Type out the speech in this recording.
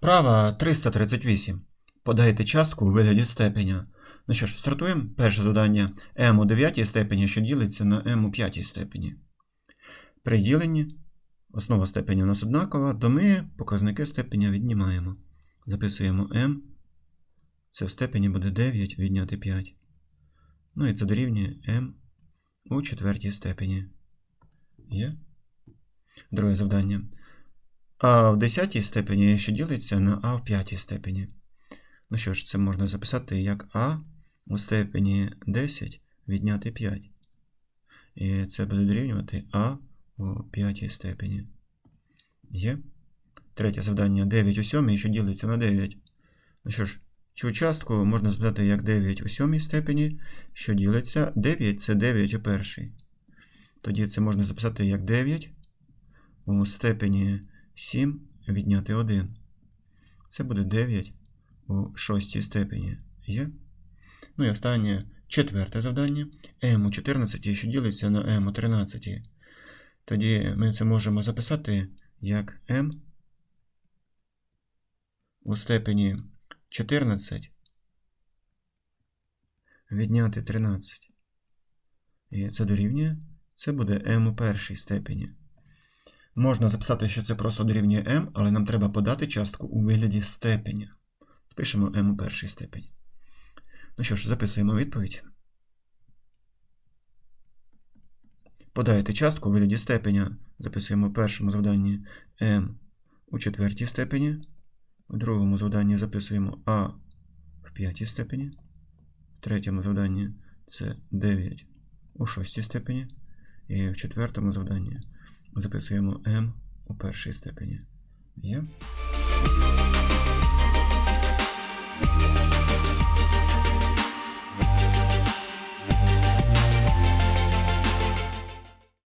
Вправа 338. Подайте частку у вигляді степеня. Ну що ж, стартуємо. Перше завдання m у 9 степені, що ділиться на m у 5 степені. При діленні основа степені у нас однакова, то ми показники степеня віднімаємо. Записуємо m. Це в степені буде 9 відняти 5. Ну і це дорівнює m у четвертій степені. Є. Друге завдання. А в 10 степені що ділиться на А в п'ятій степені. Ну що ж, це можна записати як А у степені 10 відняти 5. І це буде дорівнювати А у п'ятій степені. Є. Третє завдання 9 у сьомій, що ділиться на 9. Ну що ж, цю частку можна записати як 9 у сьомій степені, що ділиться 9 це 9 у першій. Тоді це можна записати як 9 у степені 7 відняти 1. Це буде 9 у шостій степені. Є? Ну і останнє четверте завдання. m у 14, що ділиться на m у 13. Тоді ми це можемо записати як m у степені 14 відняти 13. І це дорівнює. Це буде m у першій степені. Можна записати, що це просто дорівнює m, але нам треба подати частку у вигляді степеня. Пишемо m у першій степені. Ну що ж, записуємо відповідь. Подаєте частку у вигляді степеня. Записуємо в першому завданні m у четвертій степені. У другому завданні записуємо а в п'ятій степені. В третьому завданні це 9 у шостій степені. І в четвертому завданні записуємо М у першій степені. Є.